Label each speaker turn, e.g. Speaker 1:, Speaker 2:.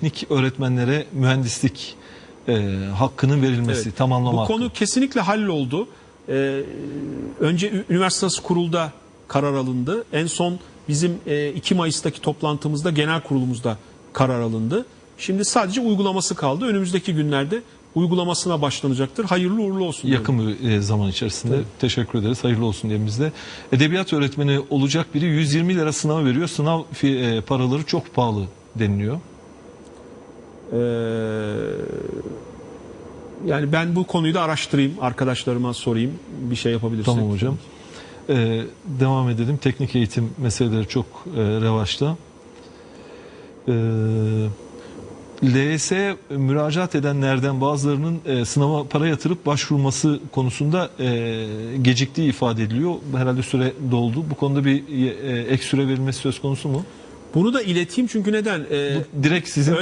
Speaker 1: teknik öğretmenlere mühendislik e, hakkının verilmesi,
Speaker 2: Evet.
Speaker 1: tamamlama
Speaker 2: Bu
Speaker 1: hakkı.
Speaker 2: konu kesinlikle halloldu. Ee, önce ü- üniversitesi kurulda karar alındı. En son bizim e, 2 Mayıs'taki toplantımızda genel kurulumuzda karar alındı. Şimdi sadece uygulaması kaldı. Önümüzdeki günlerde uygulamasına başlanacaktır. Hayırlı uğurlu olsun. diyorum.
Speaker 1: yakın bir e, zaman içerisinde. Teşekkür ederiz. Hayırlı olsun diyelim biz de. Edebiyat öğretmeni olacak biri 120 lira sınav veriyor. Sınav e, paraları çok pahalı deniliyor.
Speaker 2: Ee, yani ben bu konuyu da araştırayım. Arkadaşlarıma sorayım. Bir şey yapabilirsek.
Speaker 1: Tamam hocam. Ee, devam edelim. Teknik eğitim meseleleri çok e, revaçta. Ee, LYS'ye müracaat edenlerden bazılarının e, sınava para yatırıp başvurması konusunda e, geciktiği ifade ediliyor. Herhalde süre doldu. Bu konuda bir e, ek süre verilmesi söz konusu mu?
Speaker 2: Bunu da ileteyim çünkü neden? Ee,
Speaker 1: Bu direkt sizin